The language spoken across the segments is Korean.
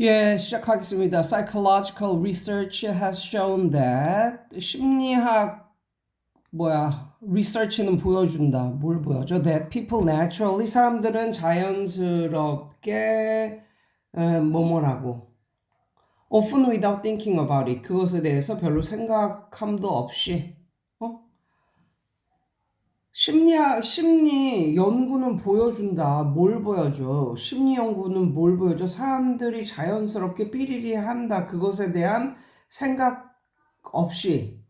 예, 시작하겠습니다. Psychological research has shown that 심리학 뭐야 research는 보여준다. 뭘 보여줘? That people naturally 사람들은 자연스럽게 에, 뭐뭐라고 often without thinking about it 그것에 대해서 별로 생각함도 없이 어? 심리학, 심리 연구는 보여준다. 뭘 보여줘? 심리 연구는 뭘 보여줘? 사람들이 자연스럽게 삐리리 한다. 그것에 대한 생각 없이.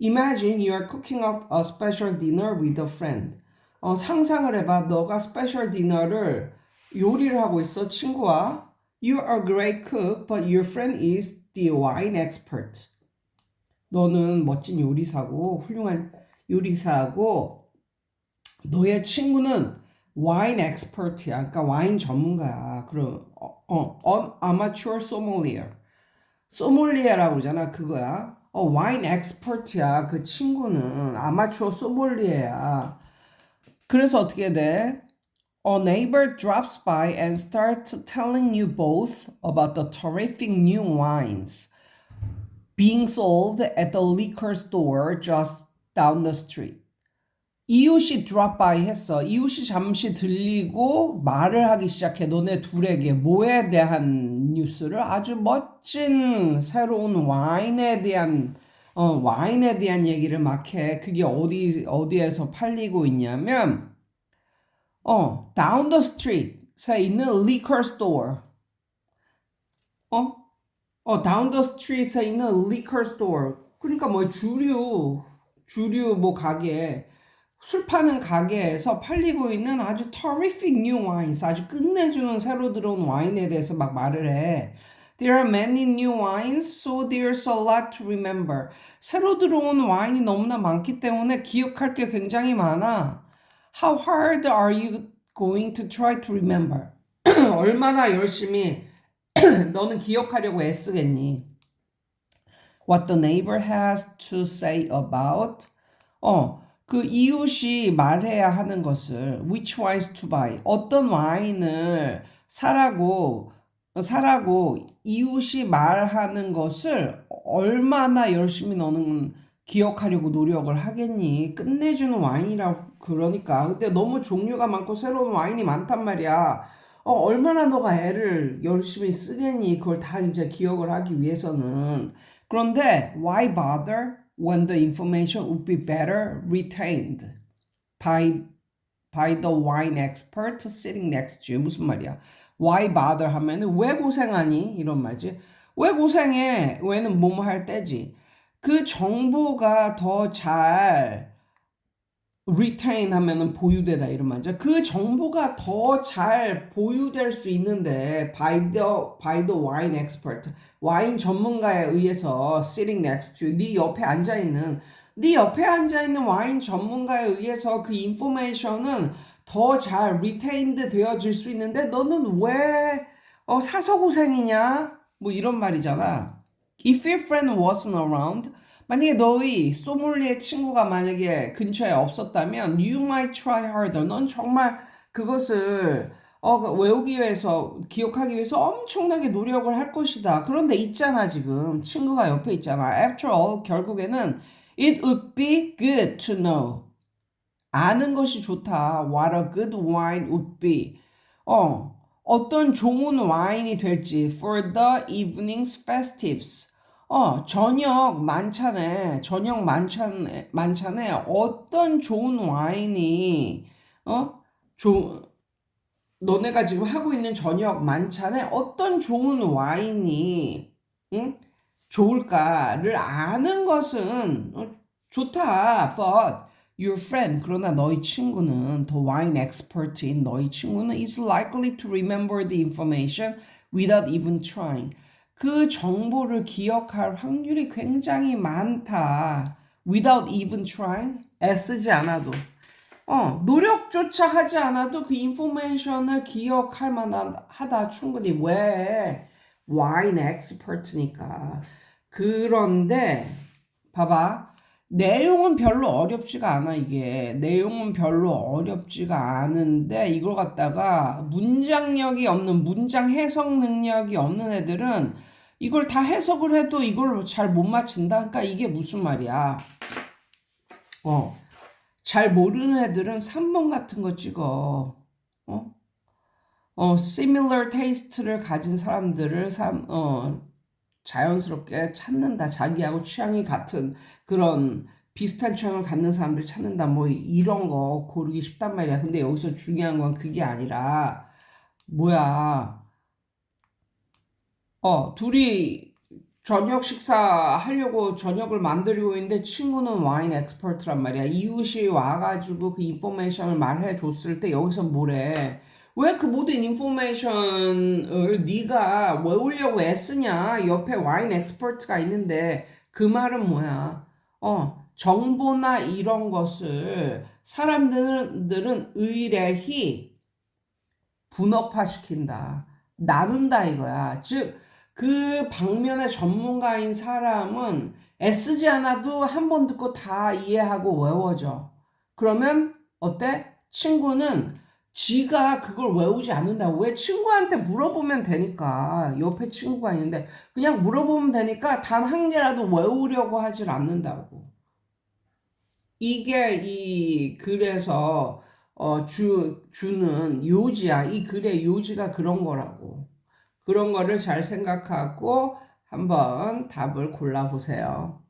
Imagine you are cooking up a special dinner with a friend. 어, 상상을 해봐. 너가 스페셜 디너를 요리를 하고 있어, 친구와. You are a great cook, but your friend is the wine expert. 너는 멋진 요리사고, 훌륭한 요리사고, 너의 친구는 와인 엑스퍼트야. 그러니까 와인 전문가야. 그럼 어, 어, 어 amateur sommelier. 소믈리에라고 그러잖아. 그거야. 어, 와인 엑스퍼트야. 그 친구는 아마추어 소믈리에야. 그래서 어떻게 돼? A neighbor drops by and starts telling you both about the terrific new wines being sold at the liquor store just down the street. 이웃이 drop by 했어. 이웃이 잠시 들리고 말을 하기 시작해. 너네 둘에게 뭐에 대한 뉴스를 아주 멋진 새로운 와인에 대한 어, 와인에 대한 얘기를 막 해. 그게 어디 어디에서 팔리고 있냐면 어, down the street에 있는 liquor store. 어? 어, down the street에 있는 liquor store. 그러니까 뭐 주류 주류 뭐 가게 술 파는 가게에서 팔리고 있는 아주 terrific new wines, 아주 끝내주는 새로 들어온 와인에 대해서 막 말을 해. There are many new wines, so there's a lot to remember. 새로 들어온 와인이 너무나 많기 때문에 기억할 게 굉장히 많아. How hard are you going to try to remember? 얼마나 열심히 너는 기억하려고 애쓰겠니? What the neighbor has to say about? 어, 그 이웃이 말해야 하는 것을 which wines to buy 어떤 와인을 사라고 사라고 이웃이 말하는 것을 얼마나 열심히 너는 기억하려고 노력을 하겠니? 끝내주는 와인이라고 그러니까 근데 너무 종류가 많고 새로운 와인이 많단 말이야. 어, 얼마나 너가 애를 열심히 쓰겠니? 그걸 다 이제 기억을 하기 위해서는. 그런데 why bother? When the information would be better retained by by the wine expert sitting next to you. 무슨 말이야? Why bother 하면은 왜 고생하니? 이런 말이지. 왜 고생해? 왜는 뭐뭐 할 때지. 그 정보가 더 잘 retain 하면은 보유되다 이런 말이죠. 그 정보가 더 잘 보유될 수 있는데 by the by the wine expert 와인 전문가에 의해서 sitting next to 네 옆에 앉아 있는 네 옆에 앉아 있는 와인 전문가에 의해서 그 인포메이션은 더잘 retained 되어질 수 있는데 너는 왜 어, 사서 고생이냐? 뭐 이런 말이잖아. If your friend wasn't around 만약에 너희 소믈리에 친구가 만약에 근처에 없었다면 you might try harder. 넌 정말 그것을 어, 외우기 위해서 기억하기 위해서 엄청나게 노력을 할 것이다. 그런데 있잖아 지금 친구가 옆에 있잖아. After all 결국에는 it would be good to know. 아는 것이 좋다. What a good wine would be. 어, 어떤 좋은 와인이 될지 for the evening's festives. 어, 저녁 만찬에, 저녁 만찬에, 만찬에 어떤 좋은 와인이, 어, 조, 너네가 지금 하고 있는 저녁 만찬에 어떤 좋은 와인이, 응? 좋을까를 아는 것은 어, 좋다. But your friend, 그러나 너희 친구는, the wine expert인 너희 친구는 is likely to remember the information without even trying. 그 정보를 기억할 확률이 굉장히 많다. Without even trying? 애쓰지 않아도. 어, 노력조차 하지 않아도 그 인포메이션을 기억할 만하다. 충분히. 왜? 와인 엑스퍼트니까. 그런데, 봐봐. 내용은 별로 어렵지가 않아, 이게. 내용은 별로 어렵지가 않은데, 이걸 갖다가 문장력이 없는, 문장 해석 능력이 없는 애들은 이걸 다 해석을 해도 이걸 잘 못 맞춘다? 그러니까 이게 무슨 말이야. 어. 잘 모르는 애들은 3번 같은 거 찍어. 어? 어, similar taste를 가진 사람들을 삼, 어, 자연스럽게 찾는다. 자기하고 취향이 같은 그런 비슷한 취향을 갖는 사람들을 찾는다. 뭐 이런 거 고르기 쉽단 말이야. 근데 여기서 중요한 건 그게 아니라 뭐야? 어, 둘이 저녁 식사 하려고 저녁을 만들고 있는데 친구는 와인 엑스퍼트란 말이야. 이웃이 와가지고 그 인포메이션을 말해 줬을 때 여기서 뭐래? 왜 그 모든 인포메이션을 네가 외우려고 애쓰냐? 옆에 와인 엑스퍼트가 있는데 그 말은 뭐야? 어, 정보나 이런 것을 사람들은 의뢰히 분업화시킨다. 나눈다 이거야. 즉, 그 방면의 전문가인 사람은 애쓰지 않아도 한 번 듣고 다 이해하고 외워져. 그러면 어때? 친구는 지가 그걸 외우지 않는다고. 왜 친구한테 물어보면 되니까. 옆에 친구가 있는데 그냥 물어보면 되니까 단 한 개라도 외우려고 하질 않는다고. 이게 이 글에서 어, 주, 주는 요지야. 이 글의 요지가 그런 거라고. 그런 거를 잘 생각하고 한번 답을 골라보세요.